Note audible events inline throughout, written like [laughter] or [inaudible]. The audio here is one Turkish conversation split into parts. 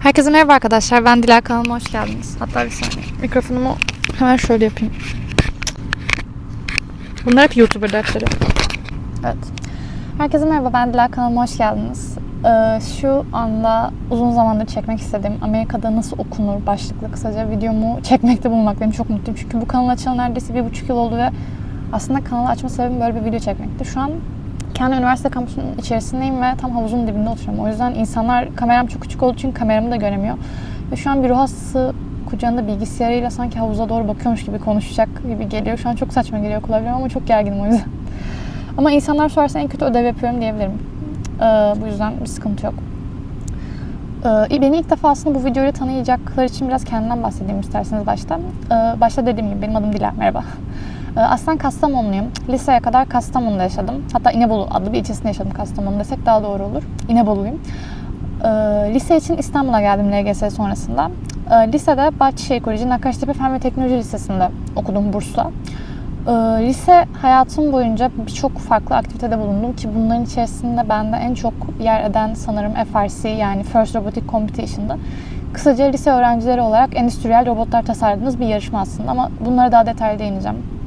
Herkese merhaba arkadaşlar. Ben Dilay kanalıma hoş geldiniz. Hatta bir saniye. Mikrofonumu hemen şöyle yapayım. Bunlar hep YouTuber dertleri. Evet. Herkese merhaba. Ben Dilay kanalıma hoş geldiniz. Ee, şu anda uzun zamandır çekmek istediğim Amerika'da nasıl okunur başlıklı kısaca videomu çekmekte bulunmaktayım. Çok mutluyum. Çünkü bu kanal açalı neredeyse bir buçuk yıl oldu ve aslında kanalı açma sebebim böyle bir video çekmekti. Şu an kendi üniversite kampüsünün içerisindeyim ve tam havuzun dibinde oturuyorum. O yüzden insanlar kameram çok küçük olduğu için kameramı da göremiyor. Ve şu an bir ruh hastası kucağında bilgisayarıyla sanki havuza doğru bakıyormuş gibi konuşacak gibi geliyor. Şu an çok saçma geliyor kulağıma ama çok gerginim o yüzden. [laughs] Ama insanlar sorarsa en kötü ödev yapıyorum diyebilirim. Ee, bu yüzden bir sıkıntı yok. Ee, beni ilk defa aslında bu videoyu tanıyacaklar için biraz kendimden bahsedeyim isterseniz başta. Ee, başta dediğim gibi benim adım Dilan, merhaba. [laughs] Ee, aslen Kastamonluyum. Liseye kadar Kastamonu'da yaşadım. Hatta İnebolu adlı bir ilçesinde yaşadım Kastamonu desek daha doğru olur. İneboluluyum. Ee, lise için İstanbul'a geldim LGS sonrasında. Ee, lisede Bahçeşehir Koleji Nakkaştepe Fen ve Teknoloji Lisesi'nde okudum bursla. Ee, lise hayatım boyunca birçok farklı aktivitede bulundum ki bunların içerisinde bende en çok yer eden sanırım FRC yani First Robotic Competition'da. Kısaca lise öğrencileri olarak endüstriyel robotlar tasarladığımız bir yarışma aslında ama bunlara daha detaylı değineceğim.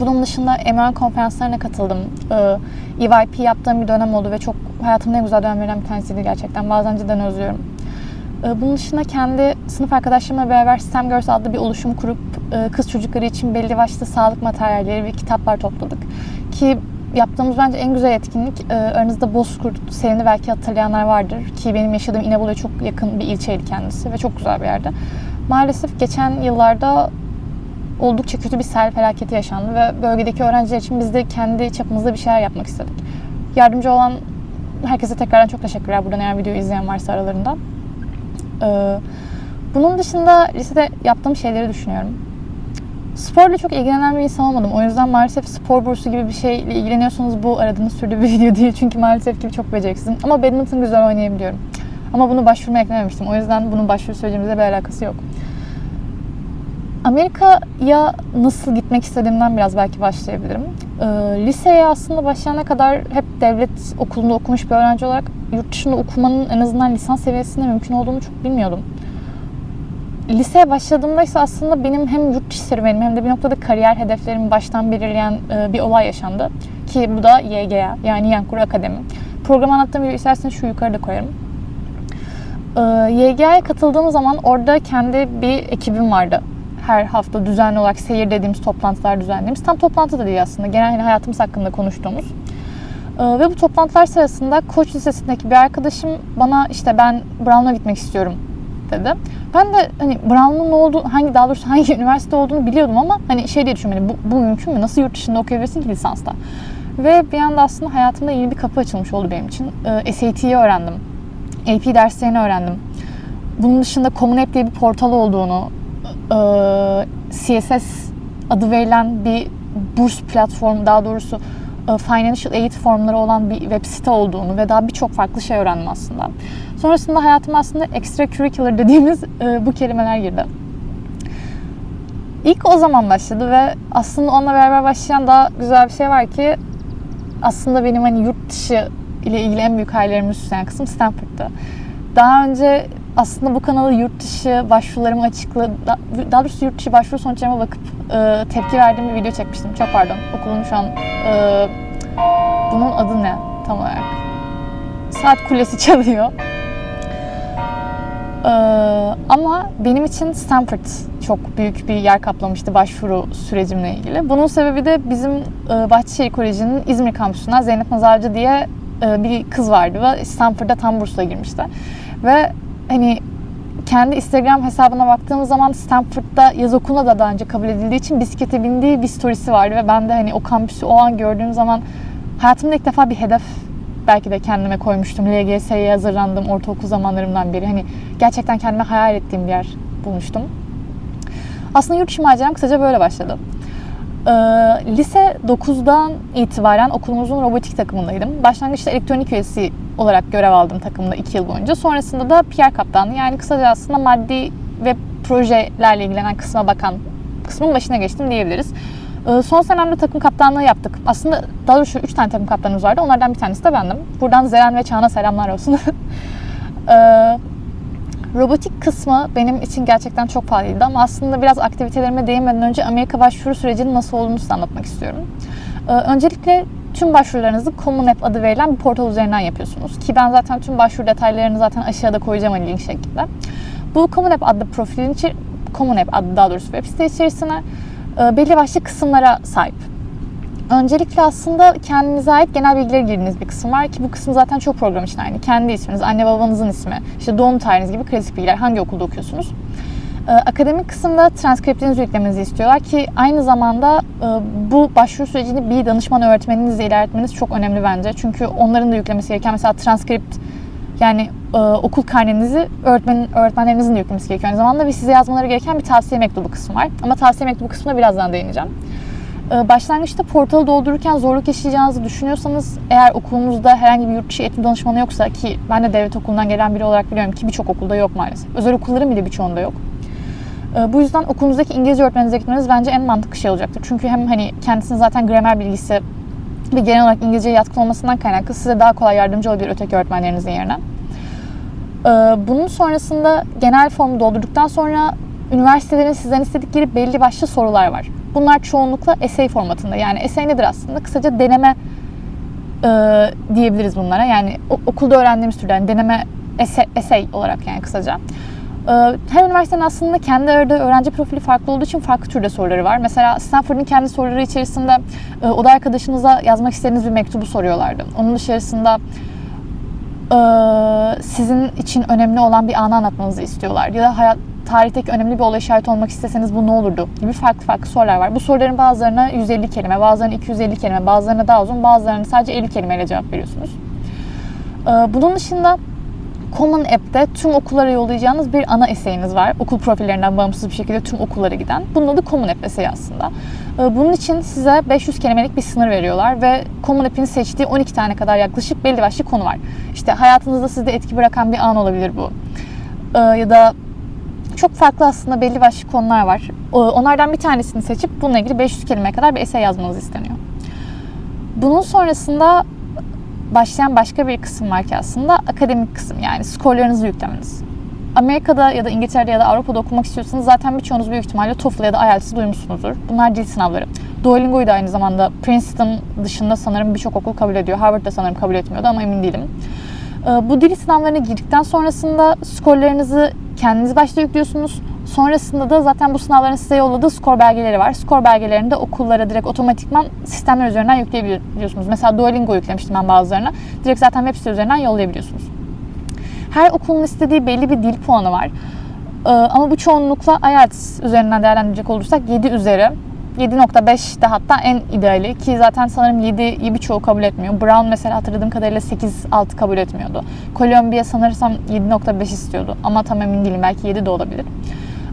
Bunun dışında MR konferanslarına katıldım. Ee, EYP yaptığım bir dönem oldu ve çok hayatımın en güzel dönemlerinden bir tanesiydi gerçekten. Bazen cidden özlüyorum. Ee, Bunun dışında kendi sınıf arkadaşlarımla beraber STEM Girls adlı bir oluşum kurup e, kız çocukları için belli başlı sağlık materyalleri ve kitaplar topladık. Ki yaptığımız bence en güzel etkinlik e, aranızda Bozkurt serini belki hatırlayanlar vardır. Ki benim yaşadığım İnebolu'ya çok yakın bir ilçeydi kendisi ve çok güzel bir yerde. Maalesef geçen yıllarda oldukça kötü bir sel felaketi yaşandı ve bölgedeki öğrenciler için biz de kendi çapımızda bir şeyler yapmak istedik. Yardımcı olan herkese tekrardan çok teşekkürler buradan eğer videoyu izleyen varsa aralarında. Ee, bunun dışında lisede yaptığım şeyleri düşünüyorum. Sporla çok ilgilenen bir insan olmadım. O yüzden maalesef spor bursu gibi bir şeyle ilgileniyorsanız bu aradığınız türlü bir video değil. Çünkü maalesef ki çok beceriksizim. Ama badminton güzel oynayabiliyorum. Ama bunu başvuruma eklememiştim. O yüzden bunun başvuru sürecimizle bir alakası yok. Amerika'ya nasıl gitmek istediğimden biraz belki başlayabilirim. Ee, liseye aslında başlayana kadar hep devlet okulunda okumuş bir öğrenci olarak yurt dışında okumanın en azından lisans seviyesinde mümkün olduğunu çok bilmiyordum. Liseye başladığımda ise aslında benim hem yurt dışı serüvenim hem de bir noktada kariyer hedeflerimi baştan belirleyen e, bir olay yaşandı. Ki bu da YGA yani Yankur Akademi. Program anlattığım gibi isterseniz şu yukarıda koyarım. Ee, YGA'ya katıldığım zaman orada kendi bir ekibim vardı her hafta düzenli olarak seyir dediğimiz toplantılar düzenlediğimiz. Tam toplantı da değil aslında. Genel hani hayatımız hakkında konuştuğumuz. Ee, ve bu toplantılar sırasında Koç Lisesi'ndeki bir arkadaşım bana işte ben Brown'a gitmek istiyorum dedi. Ben de hani Brown'un ne olduğu, hangi daha doğrusu hangi [laughs] üniversite olduğunu biliyordum ama hani şey diye düşünmedim. Bu, bu mümkün mü? Nasıl yurt dışında okuyabilirsin ki lisansta? Ve bir anda aslında hayatımda yeni bir kapı açılmış oldu benim için. Ee, SAT'yi öğrendim. AP derslerini öğrendim. Bunun dışında Common App diye bir portal olduğunu, e, CSS adı verilen bir burs platformu daha doğrusu e, financial aid formları olan bir web site olduğunu ve daha birçok farklı şey öğrendim aslında. Sonrasında hayatıma aslında extracurricular dediğimiz e, bu kelimeler girdi. İlk o zaman başladı ve aslında onunla beraber başlayan daha güzel bir şey var ki aslında benim hani yurt dışı ile ilgili en büyük hayallerimi süsleyen kısım Stanford'tı. Daha önce aslında bu kanalı yurt dışı başvurularımı açıkla daha doğrusu yurt dışı başvuru sonuçlarıma bakıp e, tepki verdiğim bir video çekmiştim. Çok pardon. Okulun şu an e, bunun adı ne tam olarak? Saat kulesi [laughs] çalıyor. E, ama benim için Stanford çok büyük bir yer kaplamıştı başvuru sürecimle ilgili. Bunun sebebi de bizim e, Bahçeşehir Koleji'nin İzmir kampüsünden Zeynep Nazarcı diye e, bir kız vardı ve Stanford'da tam bursla girmişti. Ve hani kendi Instagram hesabına baktığımız zaman Stanford'da yaz okuluna da daha önce kabul edildiği için bisiklete bindiği bir storiesi vardı ve ben de hani o kampüsü o an gördüğüm zaman hayatımda ilk defa bir hedef belki de kendime koymuştum. LGS'ye hazırlandım ortaokul zamanlarımdan beri. Hani gerçekten kendime hayal ettiğim bir yer bulmuştum. Aslında yurt dışı maceram kısaca böyle başladı. Ee, lise 9'dan itibaren okulumuzun robotik takımındaydım. Başlangıçta elektronik üyesi olarak görev aldım takımda 2 yıl boyunca. Sonrasında da PR kaptanlığı yani kısaca aslında maddi ve projelerle ilgilenen kısma bakan kısmın başına geçtim diyebiliriz. Ee, son senemde takım kaptanlığı yaptık. Aslında daha doğrusu 3 tane takım kaptanımız vardı. Onlardan bir tanesi de bendim. Buradan Zeren ve Çağan'a selamlar olsun. [laughs] ee, Robotik kısmı benim için gerçekten çok pahalıydı ama aslında biraz aktivitelerime değinmeden önce Amerika başvuru sürecinin nasıl olduğunu size anlatmak istiyorum. Ee, öncelikle tüm başvurularınızı Common App adı verilen bir portal üzerinden yapıyorsunuz. Ki ben zaten tüm başvuru detaylarını zaten aşağıda koyacağım hani link şeklinde. Bu Common App adlı profilin içi, Common App adlı daha doğrusu web site içerisine e, belli başlı kısımlara sahip. Öncelikle aslında kendinize ait genel bilgileri girdiğiniz bir kısım var ki bu kısım zaten çok program için aynı. Kendi isminiz, anne babanızın ismi, işte doğum tarihiniz gibi klasik bilgiler, hangi okulda okuyorsunuz. Ee, akademik kısımda transkriptinizi yüklemenizi istiyorlar ki aynı zamanda e, bu başvuru sürecini bir danışman öğretmeninizle ilerletmeniz çok önemli bence. Çünkü onların da yüklemesi gereken mesela transkript yani e, okul karnenizi öğretmen, öğretmenlerinizin de yüklemesi gerekiyor aynı zamanda ve size yazmaları gereken bir tavsiye mektubu kısmı var. Ama tavsiye mektubu kısmına birazdan değineceğim. Ee, Başlangıçta portalı doldururken zorluk yaşayacağınızı düşünüyorsanız eğer okulunuzda herhangi bir yurt dışı eğitim danışmanı yoksa ki ben de devlet okulundan gelen biri olarak biliyorum ki birçok okulda yok maalesef. Özel okulların bile birçoğunda yok. Ee, Bu yüzden okulunuzdaki İngilizce öğretmeninize gitmeniz bence en mantıklı şey olacaktır. Çünkü hem hani kendisinin zaten gramer bilgisi ve genel olarak İngilizceye yatkın olmasından kaynaklı size daha kolay yardımcı olabilir öteki öğretmenlerinizin yerine. Ee, Bunun sonrasında genel formu doldurduktan sonra üniversitelerin sizden istedikleri belli başlı sorular var. Bunlar çoğunlukla essay formatında. Yani essay nedir aslında? Kısaca deneme e, diyebiliriz bunlara. Yani okulda öğrendiğimiz türden deneme essay, olarak yani kısaca. E, her üniversitenin aslında kendi aradığı öğrenci profili farklı olduğu için farklı türde soruları var. Mesela Stanford'un kendi soruları içerisinde e, oda arkadaşınıza yazmak istediğiniz bir mektubu soruyorlardı. Onun dışarısında e, sizin için önemli olan bir anı anlatmanızı istiyorlar. Ya da hayat tarihteki önemli bir olay şahit olmak isteseniz bu ne olurdu gibi farklı farklı sorular var. Bu soruların bazılarına 150 kelime, bazılarına 250 kelime, bazılarına daha uzun, bazılarına sadece 50 kelimeyle cevap veriyorsunuz. Ee, Bunun dışında Common App'te tüm okullara yollayacağınız bir ana eseyiniz var. Okul profillerinden bağımsız bir şekilde tüm okullara giden. Bunun adı Common App eseyi aslında. Ee, Bunun için size 500 kelimelik bir sınır veriyorlar ve Common App'in seçtiği 12 tane kadar yaklaşık belli başlı konu var. İşte hayatınızda sizde etki bırakan bir an olabilir bu. Ee, Ya da çok farklı aslında belli başlı konular var. Onlardan bir tanesini seçip bununla ilgili 500 kelimeye kadar bir essay yazmanız isteniyor. Bunun sonrasında başlayan başka bir kısım var ki aslında akademik kısım yani skorlarınızı yüklemeniz. Amerika'da ya da İngiltere'de ya da Avrupa'da okumak istiyorsanız zaten birçoğunuz büyük ihtimalle TOEFL ya da IELTS'i duymuşsunuzdur. Bunlar dil sınavları. Duolingo'yu da aynı zamanda Princeton dışında sanırım birçok okul kabul ediyor. Harvard da sanırım kabul etmiyordu ama emin değilim. Ee, Bu dil sınavlarına girdikten sonrasında skorlarınızı kendiniz başta yüklüyorsunuz. Sonrasında da zaten bu sınavların size yolladığı skor belgeleri var. Skor belgelerini de okullara direkt otomatikman sistemler üzerinden yükleyebiliyorsunuz. Mesela Duolingo yüklemiştim ben bazılarına. Direkt zaten web site üzerinden yollayabiliyorsunuz. Her okulun istediği belli bir dil puanı var. Ee, Ama bu çoğunlukla IELTS üzerinden değerlendirecek olursak 7 üzeri. 7.5 de hatta en ideali ki zaten sanırım 7'yi birçoğu kabul etmiyor. Brown mesela hatırladığım kadarıyla 8-6 kabul etmiyordu. Columbia sanırsam 7.5 istiyordu ama tam emin değilim belki 7 de olabilir.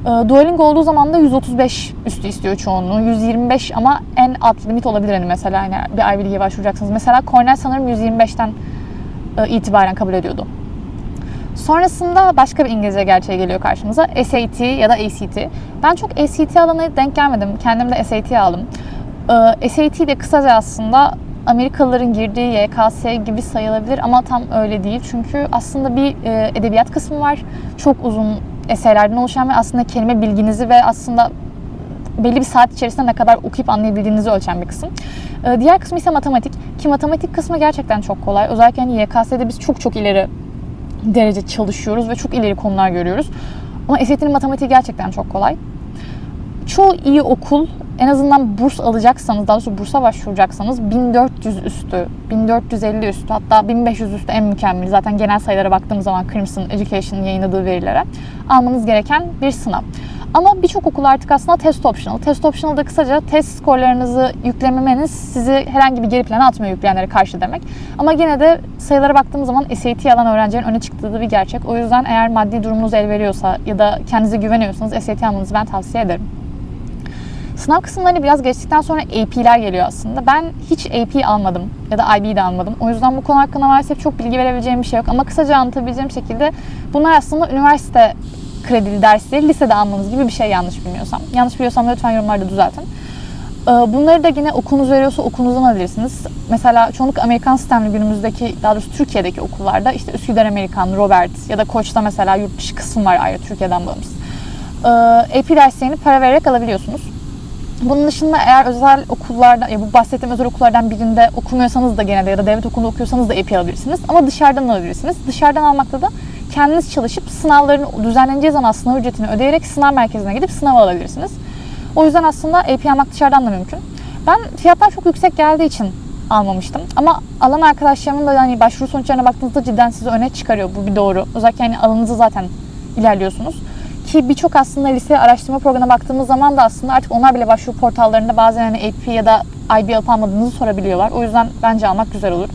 Ee, Duolingo olduğu zaman da 135 üstü istiyor çoğunluğu. 125 ama en alt limit olabilir hani mesela hani bir Ivy League'e başvuracaksınız. Mesela Cornell sanırım 125'ten e, itibaren kabul ediyordu. Sonrasında başka bir İngilizce gerçeği geliyor karşımıza. SAT ya da ACT. Ben çok ACT alanına denk gelmedim. Kendim de SAT aldım. Ee, SAT de kısaca aslında Amerikalıların girdiği YKS gibi sayılabilir ama tam öyle değil. Çünkü aslında bir e, edebiyat kısmı var. Çok uzun eserlerden oluşan ve aslında kelime bilginizi ve aslında belli bir saat içerisinde ne kadar okuyup anlayabildiğinizi ölçen bir kısım. Ee, diğer kısmı ise matematik. Ki matematik kısmı gerçekten çok kolay. Özellikle hani YKS'de biz çok çok ileri derece çalışıyoruz ve çok ileri konular görüyoruz. Ama SAT'nin matematiği gerçekten çok kolay. Çoğu iyi okul en azından burs alacaksanız, daha doğrusu bursa başvuracaksanız 1400 üstü, 1450 üstü hatta 1500 üstü en mükemmel. Zaten genel sayılara baktığımız zaman Crimson Education'ın yayınladığı verilere almanız gereken bir sınav. Ama birçok okul artık aslında test optional. Test optional da kısaca test skorlarınızı yüklememeniz sizi herhangi bir geri plana atmıyor yükleyenlere karşı demek. Ama gene de sayılara baktığımız zaman SAT alan öğrencilerin öne çıktığı bir gerçek. O yüzden eğer maddi durumunuz el veriyorsa ya da kendinize güveniyorsanız SAT almanızı ben tavsiye ederim. Sınav kısımlarını biraz geçtikten sonra AP'ler geliyor aslında. Ben hiç AP almadım ya da IB de almadım. O yüzden bu konu hakkında maalesef çok bilgi verebileceğim bir şey yok. Ama kısaca anlatabileceğim şekilde bunlar aslında üniversite kredili dersleri lisede almanız gibi bir şey yanlış bilmiyorsam. Yanlış biliyorsam lütfen yorumlarda düzeltin. Ee, Bunları da yine okulunuz veriyorsa okulunuzdan alabilirsiniz. Mesela çoğunlukla Amerikan sistemli günümüzdeki, daha doğrusu Türkiye'deki okullarda işte Üsküdar Amerikan, Robert ya da Koç'ta mesela yurt dışı kısım var ayrı Türkiye'den bağımsız. Ee, AP derslerini para vererek alabiliyorsunuz. Bunun dışında eğer özel okullarda, ya bu bahsettiğim özel okullardan birinde okumuyorsanız da genelde ya da devlet okulunda okuyorsanız da AP alabilirsiniz. Ama dışarıdan alabilirsiniz. Dışarıdan almakta da kendiniz çalışıp sınavların düzenleneceği zaman sınav ücretini ödeyerek sınav merkezine gidip sınav alabilirsiniz. O yüzden aslında AP almak dışarıdan da mümkün. Ben fiyatlar çok yüksek geldiği için almamıştım. Ama alan arkadaşlarımın da hani başvuru sonuçlarına baktığınızda cidden sizi öne çıkarıyor. Bu bir doğru. Özellikle hani alanınızı zaten ilerliyorsunuz. Ki birçok aslında lise araştırma programına baktığımız zaman da aslında artık onlar bile başvuru portallarında bazen hani AP ya da IB alıp almadığınızı sorabiliyorlar. O yüzden bence almak güzel olur.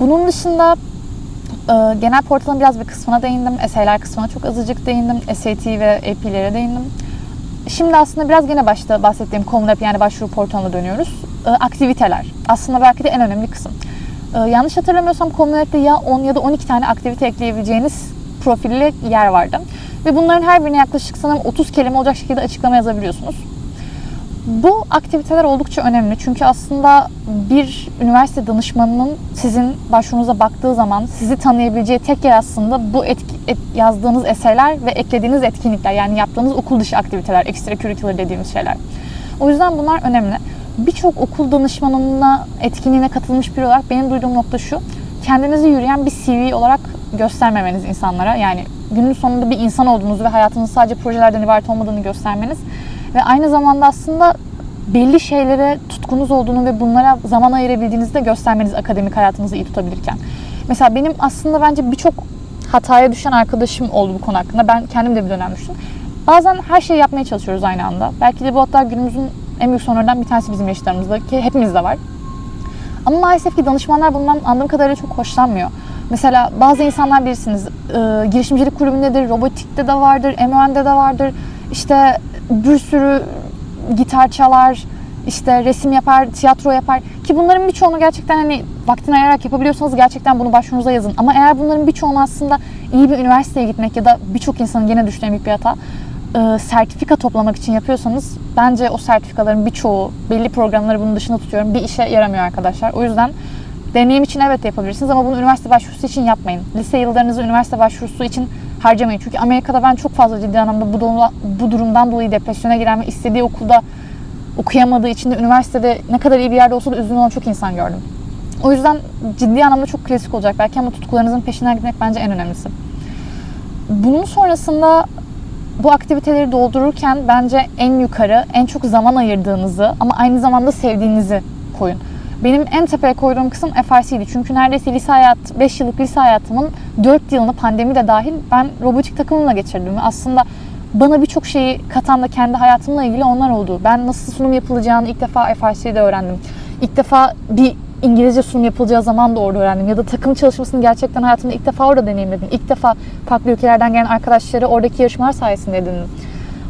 Bunun dışında e, genel portalın biraz bir kısmına değindim. Essay'ler kısmına çok azıcık değindim. SAT ve AP'lere değindim. Şimdi aslında biraz gene başta bahsettiğim konular yani başvuru portalına dönüyoruz. E, aktiviteler. Aslında belki de en önemli kısım. E, yanlış hatırlamıyorsam Communet'te ya 10 ya da 12 tane aktivite ekleyebileceğiniz profilli yer vardı. Ve bunların her birine yaklaşık sanırım 30 kelime olacak şekilde açıklama yazabiliyorsunuz. Bu aktiviteler oldukça önemli çünkü aslında bir üniversite danışmanının sizin başvurunuza baktığı zaman sizi tanıyabileceği tek yer aslında bu etki, et- yazdığınız eserler ve eklediğiniz etkinlikler yani yaptığınız okul dışı aktiviteler, extracurricular dediğimiz şeyler. O yüzden bunlar önemli. Birçok okul danışmanına, etkinliğine katılmış biri olarak benim duyduğum nokta şu. Kendinizi yürüyen bir CV olarak göstermemeniz insanlara. Yani günün sonunda bir insan olduğunuzu ve hayatınız sadece projelerden ibaret olmadığını göstermeniz. Ve aynı zamanda aslında belli şeylere tutkunuz olduğunu ve bunlara zaman ayırabildiğinizi de göstermeniz akademik hayatınızı iyi tutabilirken. Mesela benim aslında bence birçok hataya düşen arkadaşım oldu bu konu hakkında. Ben kendim de bir dönem düştüm. Bazen her şeyi yapmaya çalışıyoruz aynı anda. Belki de bu hatta günümüzün en büyük sorunlarından bir tanesi bizim yaşlarımızda ki hepimizde var. Ama maalesef ki danışmanlar bundan anladığım kadarıyla çok hoşlanmıyor. Mesela bazı insanlar bilirsiniz e, girişimcilik kulübündedir, robotikte de vardır, MÖN'de de vardır. İşte bir sürü gitar çalar, işte resim yapar, tiyatro yapar. Ki bunların birçoğunu gerçekten hani vaktini ayırarak yapabiliyorsanız gerçekten bunu başvurunuza yazın. Ama eğer bunların birçoğunu aslında iyi bir üniversiteye gitmek ya da birçok insanın gene düştüğü bir hata e, sertifika toplamak için yapıyorsanız bence o sertifikaların birçoğu belli programları bunun dışında tutuyorum bir işe yaramıyor arkadaşlar. O yüzden deneyim için evet yapabilirsiniz ama bunu üniversite başvurusu için yapmayın. Lise yıllarınızı üniversite başvurusu için harcamayın. Çünkü Amerika'da ben çok fazla ciddi anlamda bu, durumda, bu durumdan dolayı depresyona giren ve istediği okulda okuyamadığı için de üniversitede ne kadar iyi bir yerde olsa da üzgün olan çok insan gördüm. O yüzden ciddi anlamda çok klasik olacak belki ama tutkularınızın peşinden gitmek bence en önemlisi. Bunun sonrasında bu aktiviteleri doldururken bence en yukarı, en çok zaman ayırdığınızı ama aynı zamanda sevdiğinizi koyun. Benim en tepeye koyduğum kısım FRC'ydi. Çünkü neredeyse lise hayat, 5 yıllık lise hayatımın 4 yılını pandemi de dahil ben robotik takımımla geçirdim. Aslında bana birçok şeyi katan da kendi hayatımla ilgili onlar oldu. Ben nasıl sunum yapılacağını ilk defa FRC'de öğrendim. İlk defa bir İngilizce sunum yapılacağı zaman da orada öğrendim. Ya da takım çalışmasını gerçekten hayatımda ilk defa orada deneyimledim. İlk defa farklı ülkelerden gelen arkadaşları oradaki yarışmalar sayesinde edindim.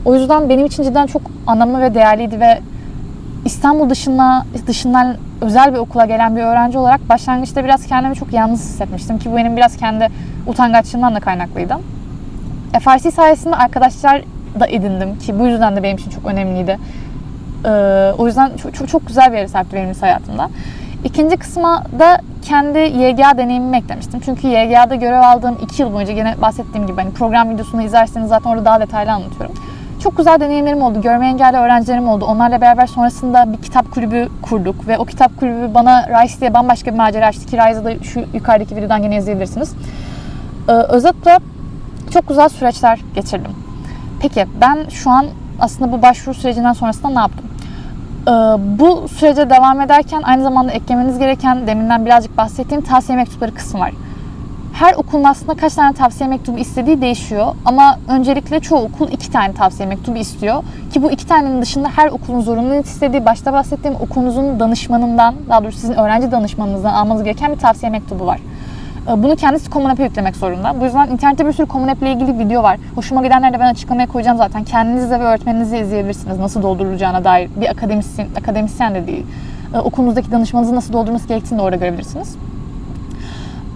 O yüzden benim için cidden çok anlamlı ve değerliydi ve İstanbul dışına, dışından özel bir okula gelen bir öğrenci olarak başlangıçta biraz kendimi çok yalnız hissetmiştim ki bu benim biraz kendi utangaçlığımdan da kaynaklıydı. FRC sayesinde arkadaşlar da edindim ki bu yüzden de benim için çok önemliydi. Ee, o yüzden çok, çok, çok güzel bir yere sahipti benim hayatımda. İkinci kısma da kendi YGA deneyimimi eklemiştim. Çünkü YGA'da görev aldığım iki yıl boyunca gene bahsettiğim gibi hani program videosunu izlerseniz zaten orada daha detaylı anlatıyorum. Çok güzel deneyimlerim oldu. Görme engelli öğrencilerim oldu. Onlarla beraber sonrasında bir kitap kulübü kurduk ve o kitap kulübü bana Rice diye bambaşka bir macera açtı ki Rice'ı da şu yukarıdaki videodan gene izleyebilirsiniz. Ee, özetle çok güzel süreçler geçirdim. Peki ben şu an aslında bu başvuru sürecinden sonrasında ne yaptım? Ee, bu sürece devam ederken aynı zamanda eklemeniz gereken deminden birazcık bahsettiğim tavsiye mektupları kısmı var. Her okulun aslında kaç tane tavsiye mektubu istediği değişiyor. Ama öncelikle çoğu okul iki tane tavsiye mektubu istiyor. Ki bu iki tanenin dışında her okulun zorunlu istediği, başta bahsettiğim okulunuzun danışmanından, daha doğrusu sizin öğrenci danışmanınızdan almanız gereken bir tavsiye mektubu var. Ee, Bunu kendisi Common yüklemek zorunda. Bu yüzden internette bir sürü Common ile ilgili video var. Hoşuma gidenleri de ben açıklamaya koyacağım zaten. Kendinizle ve öğretmeninizle izleyebilirsiniz nasıl doldurulacağına dair. Bir akademisyen, akademisyen de değil. Ee, Okulunuzdaki danışmanınızı nasıl doldurması gerektiğini de orada görebilirsiniz.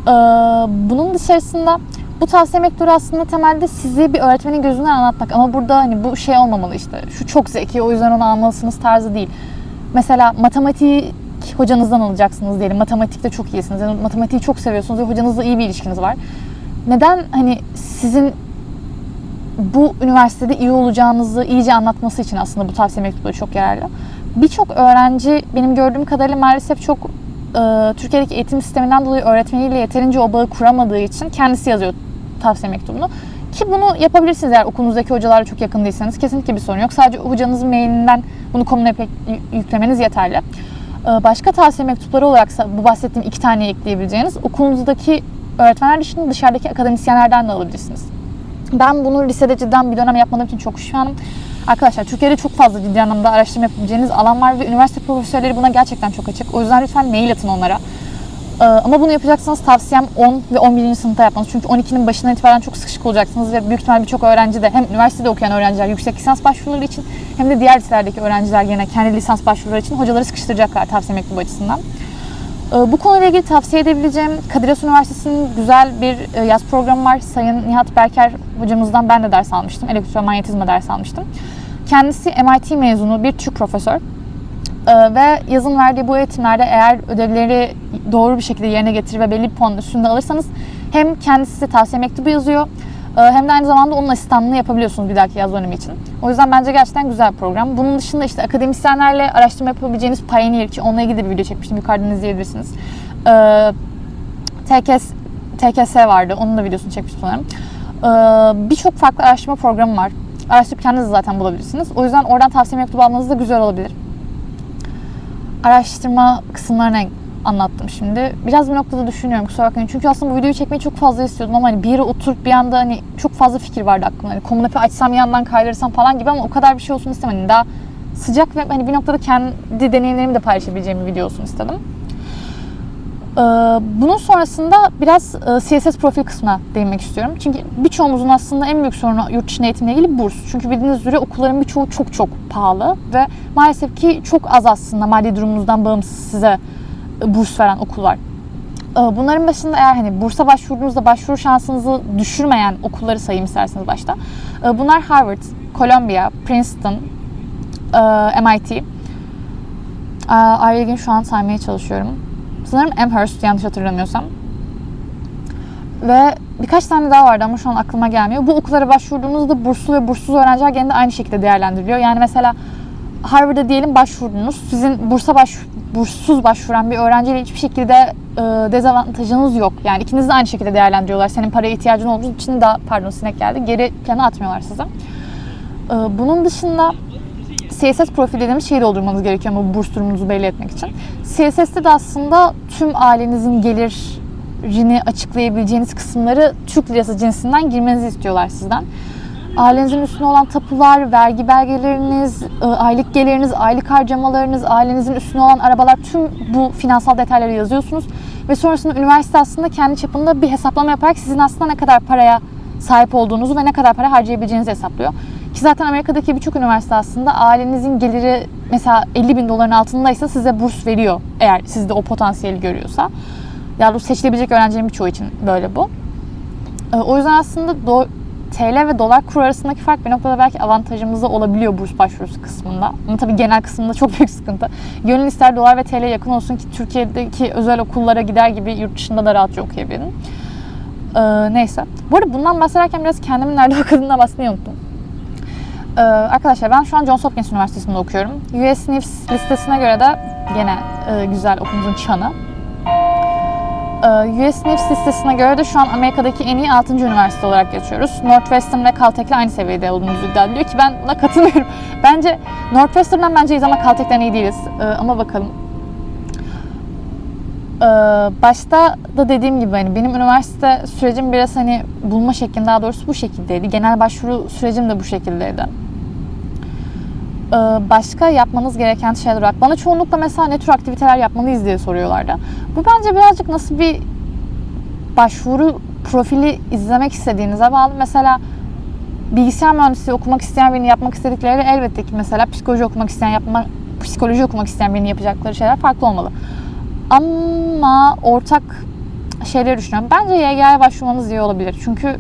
Ee, Bunun dışarısında bu tavsiye mektubu aslında temelde sizi bir öğretmenin gözünden anlatmak ama burada hani bu şey olmamalı işte şu çok zeki o yüzden onu almalısınız tarzı değil. Mesela matematik hocanızdan alacaksınız diyelim. Matematikte çok iyisiniz. Yani matematiği çok seviyorsunuz ve hocanızla iyi bir ilişkiniz var. Neden hani sizin bu üniversitede iyi olacağınızı iyice anlatması için aslında bu tavsiye mektupları çok yararlı. Birçok öğrenci benim gördüğüm kadarıyla maalesef çok e, Türkiye'deki eğitim sisteminden dolayı öğretmeniyle yeterince o bağı kuramadığı için kendisi yazıyor tavsiye mektubunu. Ki bunu yapabilirsiniz eğer okulunuzdaki hocalarla çok yakın değilseniz. Kesinlikle bir sorun yok. Sadece hocanızın mailinden bunu komune yüklemeniz yeterli. E, başka tavsiye mektupları olaraksa bu bahsettiğim iki tane ekleyebileceğiniz okulunuzdaki öğretmenler dışında dışarıdaki akademisyenlerden de alabilirsiniz. Ben bunu lisede cidden bir dönem yapmadığım için çok pişmanım. Arkadaşlar Türkiye'de çok fazla ciddi anlamda araştırma yapabileceğiniz alan var ve üniversite profesörleri buna gerçekten çok açık. O yüzden lütfen mail atın onlara. Ee, ama bunu yapacaksanız tavsiyem 10 ve 11. sınıfta yapmanız. Çünkü 12'nin başından itibaren çok sıkışık olacaksınız ve büyük ihtimal birçok öğrenci de hem üniversitede okuyan öğrenciler yüksek lisans başvuruları için hem de diğer liselerdeki öğrenciler yine kendi lisans başvuruları için hocaları sıkıştıracaklar tavsiye mektubu açısından. Ee, Bu konuyla ilgili tavsiye edebileceğim Kadir Has Üniversitesi'nin güzel bir e, yaz programı var. Sayın Nihat Berker hocamızdan ben de ders almıştım. Elektromanyetizma ders almıştım. Kendisi MIT mezunu bir Türk profesör. Ee, Ve yazın verdiği bu eğitimlerde eğer ödevleri doğru bir şekilde yerine getirir ve belli bir puanın üstünde alırsanız hem kendisi size tavsiye mektubu yazıyor hem de aynı zamanda onun asistanlığını yapabiliyorsunuz bir dahaki yaz dönemi için. O yüzden bence gerçekten güzel bir program. Bunun dışında işte akademisyenlerle araştırma yapabileceğiniz Pioneer ki onunla ilgili de bir video çekmiştim. Yukarıdan izleyebilirsiniz. Ee, TKS, TKS vardı. Onun da videosunu çekmiştim sanırım. Ee, Birçok farklı araştırma programı var. Araştırıp kendiniz zaten bulabilirsiniz. O yüzden oradan tavsiye mektubu almanız da güzel olabilir. Araştırma kısımlarına anlattım şimdi. Biraz bir noktada düşünüyorum kusura bakmayın. Çünkü aslında bu videoyu çekmeyi çok fazla istiyordum ama hani bir yere oturup bir anda hani çok fazla fikir vardı aklımda. Hani Common açsam yandan kaydırsam falan gibi ama o kadar bir şey olsun istemedim. Hani daha sıcak ve hani bir noktada kendi deneyimlerimi de paylaşabileceğim bir video olsun istedim. Ee, Bunun sonrasında biraz e, CSS profil kısmına değinmek istiyorum. Çünkü birçoğumuzun aslında en büyük sorunu yurt dışında eğitimle ilgili burs. Çünkü bildiğiniz üzere okulların birçoğu çok çok pahalı ve maalesef ki çok az aslında maddi durumunuzdan bağımsız size burs veren okul var. Ee, Bunların başında eğer hani bursa başvurduğunuzda başvuru şansınızı düşürmeyen okulları sayayım isterseniz başta. Ee, Bunlar Harvard, Columbia, Princeton, e, MIT. Ivy League'in şu an saymaya çalışıyorum. Sanırım Amherst yanlış hatırlamıyorsam. Ve birkaç tane daha vardı ama şu an aklıma gelmiyor. Bu okullara başvurduğunuzda burslu ve burssuz öğrenciler gene de aynı şekilde değerlendiriliyor. Yani mesela Harvard'a diyelim başvurdunuz. Sizin bursa baş, burssuz başvuran bir öğrenciyle hiçbir şekilde e, dezavantajınız yok. Yani ikiniz de aynı şekilde değerlendiriyorlar. Senin paraya ihtiyacın olduğu için daha pardon sinek geldi. Geri plana atmıyorlar size. E, bunun dışında CSS profil dediğimiz şeyi doldurmanız gerekiyor bu burs durumunuzu belli etmek için. CSS'te de aslında tüm ailenizin gelirini açıklayabileceğiniz kısımları Türk lirası cinsinden girmenizi istiyorlar sizden. Ailenizin üstüne olan tapular, vergi belgeleriniz, e, aylık geliriniz, aylık harcamalarınız, ailenizin üstüne olan arabalar tüm bu finansal detayları yazıyorsunuz. Ve sonrasında üniversite aslında kendi çapında bir hesaplama yaparak sizin aslında ne kadar paraya sahip olduğunuzu ve ne kadar para harcayabileceğinizi hesaplıyor. Ki zaten Amerika'daki birçok üniversite aslında ailenizin geliri mesela 50 bin doların altındaysa size burs veriyor eğer sizde o potansiyeli görüyorsa. Yani bu seçilebilecek öğrencilerin birçoğu için böyle bu. Ee, O yüzden aslında TL ve dolar kur arasındaki fark bir noktada belki avantajımıza olabiliyor burs başvurusu kısmında. Ama tabii genel kısmında çok büyük sıkıntı. Gönül ister dolar ve TL yakın olsun ki Türkiye'deki özel okullara gider gibi yurt dışında da rahatça okuyabilin. Ee, neyse. Bu arada bundan bahsederken biraz kendimin nerede [laughs] okudığından bahsetmeyi unuttum. Ee, arkadaşlar ben şu an Johns Hopkins Üniversitesi'nde okuyorum. US News listesine göre de gene e, güzel okulumuzun çanı. Ee, US News listesine göre de şu an Amerika'daki en iyi 6. üniversite olarak geçiyoruz. Northwestern ve Caltech'le aynı seviyede olduğumuzu iddia ediliyor ki ben buna [laughs] katılmıyorum. Bence Northwestern'dan bence iyiyiz ama Caltech'ten iyi değiliz. Ee, ama bakalım. Ee, başta da dediğim gibi hani benim üniversite sürecim biraz hani bulma şeklim daha doğrusu bu şekildeydi. Genel başvuru sürecim de bu şekildeydi. Ee, başka yapmanız gereken şeyler olarak bana çoğunlukla mesela ne tür aktiviteler yapmalıyız diye soruyorlardı. Bu bence birazcık nasıl bir başvuru profili izlemek istediğinize bağlı. Mesela bilgisayar mühendisliği okumak isteyen birinin yapmak istedikleri elbette ki mesela psikoloji okumak isteyen yapma, psikoloji okumak isteyen birinin yapacakları şeyler farklı olmalı. Ama ortak şeyleri düşünüyorum. Bence YG'ye başvurmanız iyi olabilir. Çünkü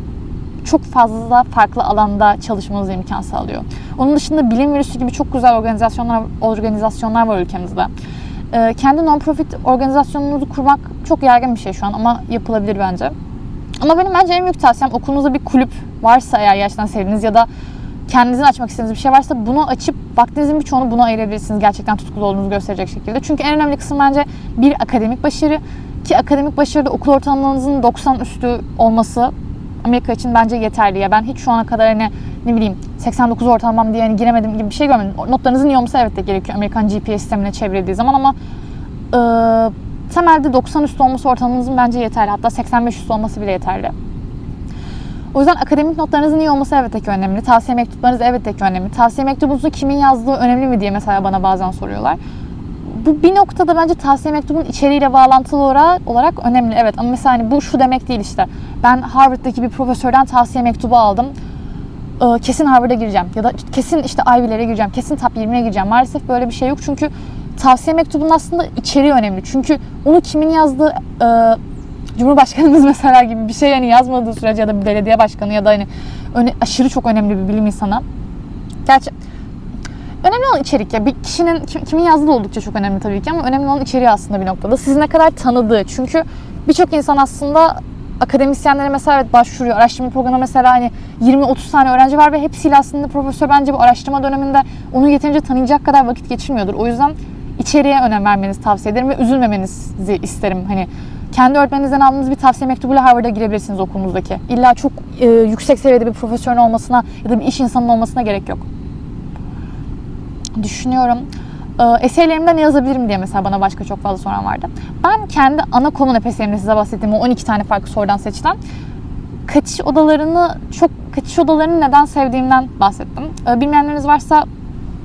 çok fazla farklı alanda çalışmanıza imkan sağlıyor. Onun dışında bilim virüsü gibi çok güzel organizasyonlar organizasyonlar var ülkemizde. Ee, kendi non-profit organizasyonunuzu kurmak çok yaygın bir şey şu an ama yapılabilir bence. Ama benim bence en büyük tavsiyem okulunuzda bir kulüp varsa eğer gerçekten sevdiğiniz ya da kendinizin açmak istediğiniz bir şey varsa bunu açıp vaktinizin birçoğunu buna ayırabilirsiniz. Gerçekten tutkulu olduğunuzu gösterecek şekilde. Çünkü en önemli kısım bence bir akademik başarı ki akademik başarıda okul ortalamanızın 90 üstü olması Amerika için bence yeterli. Ya ben hiç şu ana kadar hani ne bileyim 89 ortalamam diye hani giremedim gibi bir şey görmedim. Notlarınızın iyi olması evet de gerekiyor Amerikan GPA sistemine çevrildiği zaman ama e, temelde 90 üstü olması ortalamanızın bence yeterli. Hatta 85 üstü olması bile yeterli. O yüzden akademik notlarınızın iyi olması elbette ki önemli. Tavsiye mektuplarınız elbette ki önemli. Tavsiye mektubunuzu kimin yazdığı önemli mi diye mesela bana bazen soruyorlar. Bu bir noktada bence tavsiye mektubunun içeriğiyle bağlantılı olarak, önemli. Evet ama mesela hani bu şu demek değil işte. Ben Harvard'daki bir profesörden tavsiye mektubu aldım. Ee, kesin Harvard'a gireceğim. Ya da kesin işte Ivy'lere gireceğim. Kesin top 20'ye gireceğim. Maalesef böyle bir şey yok. Çünkü tavsiye mektubunun aslında içeriği önemli. Çünkü onu kimin yazdığı e, Cumhurbaşkanımız [laughs] mesela gibi bir şey yani yazmadığı sürece ya da bir belediye başkanı ya da hani öne, aşırı çok önemli bir bilim insanı. Gerçi önemli olan içerik ya. Bir kişinin kim- kimin yazdığı oldukça çok önemli tabii ki ama önemli olan içeriği aslında bir noktada. Sizi ne kadar tanıdığı. Çünkü birçok insan aslında akademisyenlere mesela evet başvuruyor. Araştırma programına mesela hani 20-30 tane öğrenci var ve hepsiyle aslında profesör bence bu araştırma döneminde onu yeterince tanıyacak kadar vakit geçirmiyordur. O yüzden içeriğe önem vermenizi tavsiye ederim ve üzülmemenizi isterim. Hani kendi öğretmeninizden aldığınız bir tavsiye mektubuyla Harvard'a girebilirsiniz okulunuzdaki. İlla çok e, yüksek seviyede bir profesörün olmasına ya da bir iş insanının olmasına gerek yok. Düşünüyorum. E, eseylerimde ne yazabilirim diye mesela bana başka çok fazla soran vardı. Ben kendi ana konu eserimde size bahsettiğim o 12 tane farklı sorudan seçilen kaçış odalarını çok kaçış odalarını neden sevdiğimden bahsettim. E, bilmeyenleriniz varsa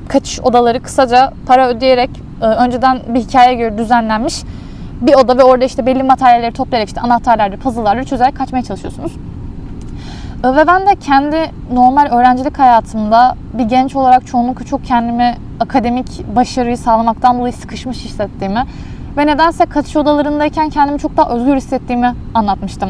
kaçış odaları kısaca para ödeyerek e, önceden bir hikayeye göre düzenlenmiş bir oda ve orada işte belli materyalleri toplayarak işte anahtarlarla, puzzle'larla çözerek kaçmaya çalışıyorsunuz. Ve ben de kendi normal öğrencilik hayatımda bir genç olarak çoğunlukla çok kendimi akademik başarıyı sağlamaktan dolayı sıkışmış hissettiğimi ve nedense kaçış odalarındayken kendimi çok daha özgür hissettiğimi anlatmıştım.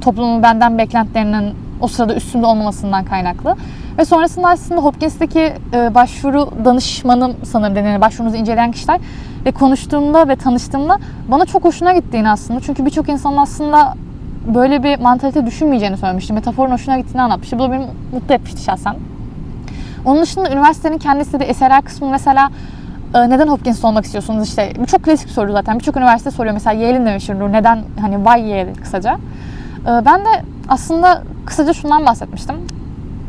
Toplumun benden beklentilerinin o sırada üstünde olmamasından kaynaklı. Ve sonrasında aslında Hopkins'teki e, başvuru danışmanım sanırım denilen başvurunuzu inceleyen kişiler ve konuştuğumda ve tanıştığımda bana çok hoşuna gittiğini aslında. Çünkü birçok insanın aslında böyle bir mantalite düşünmeyeceğini söylemişti. Metaforun hoşuna gittiğini anlatmıştı. Bu da beni mutlu etmişti şahsen. Onun dışında üniversitenin kendisi de eserler kısmı mesela e, neden Hopkins olmak istiyorsunuz? İşte bu çok klasik bir soru zaten. Birçok üniversite soruyor. Mesela Yale'in de meşhurdur. Neden? Hani why Yale kısaca. E, ben de aslında kısaca şundan bahsetmiştim.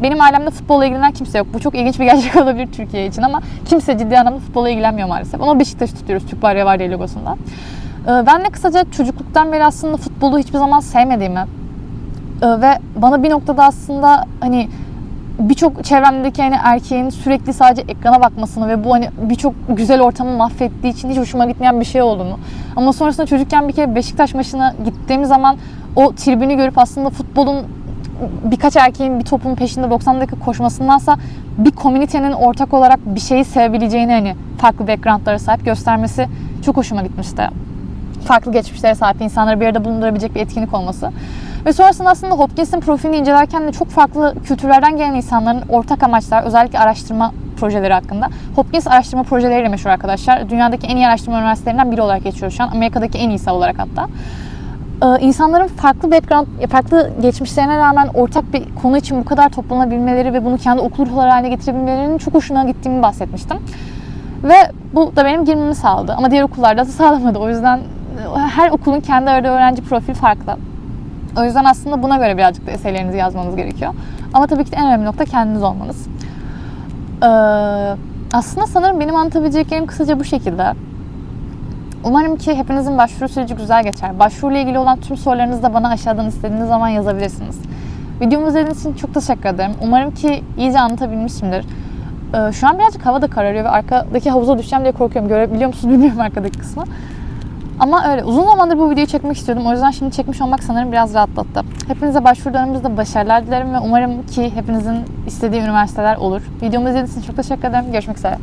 Benim ailemde futbolla ilgilenen kimse yok. Bu çok ilginç bir gerçek [laughs] olabilir Türkiye için ama kimse ciddi anlamda futbolla ilgilenmiyor maalesef. Ama Beşiktaş'ı tutuyoruz. Türk Bayrağı var diye logosunda ben de kısaca çocukluktan beri aslında futbolu hiçbir zaman sevmediğimi e, ve bana bir noktada aslında hani birçok çevremdeki hani erkeğin sürekli sadece ekrana bakmasını ve bu hani birçok güzel ortamı mahvettiği için hiç hoşuma gitmeyen bir şey olduğunu. Ama sonrasında çocukken bir kere Beşiktaş maçına gittiğim zaman o tribünü görüp aslında futbolun birkaç erkeğin bir topun peşinde 90 dakika koşmasındansa bir komünitenin ortak olarak bir şeyi sevebileceğini hani farklı backgroundlara sahip göstermesi çok hoşuma gitmişti. Farklı geçmişlere sahip insanları bir arada bulundurabilecek bir etkinlik olması. Ve sonrasında aslında Hopkins'in profilini incelerken de çok farklı kültürlerden gelen insanların ortak amaçlar, özellikle araştırma projeleri hakkında. Hopkins araştırma projeleriyle meşhur arkadaşlar. Dünyadaki en iyi araştırma üniversitelerinden biri olarak geçiyor şu an. Amerika'daki en iyisi olarak hatta. Ee, insanların farklı background, farklı geçmişlerine rağmen ortak bir konu için bu kadar toplanabilmeleri ve bunu kendi okul ruhları haline getirebilmelerinin çok hoşuna gittiğimi bahsetmiştim. Ve bu da benim girmemi sağladı. Ama diğer okullarda da [laughs] sağlamadı. O yüzden e, her okulun kendi aradığı öğrenci profil farklı. O yüzden aslında buna göre birazcık da eserlerinizi yazmanız gerekiyor. Ama tabii ki de en önemli nokta kendiniz olmanız. Ee, aslında sanırım benim anlatabileceklerim kısaca bu şekilde. Umarım ki hepinizin başvuru süreci güzel geçer. Başvuruyla ilgili olan tüm sorularınızı da bana aşağıdan istediğiniz zaman yazabilirsiniz. Videomu izlediğiniz için çok teşekkür ederim. Umarım ki iyice anlatabilmişimdir. Ee, şu an birazcık hava da kararıyor ve arkadaki havuza düşeceğim diye korkuyorum. Görebiliyor musunuz bilmiyorum arkadaki kısmı. Ama öyle uzun zamandır bu videoyu çekmek istiyordum. O yüzden şimdi çekmiş olmak sanırım biraz rahatlattı. Hepinize başvuru döneminizde başarılar dilerim ve umarım ki hepinizin istediği üniversiteler olur. Videomu izlediğiniz için çok teşekkür ederim. Görüşmek üzere.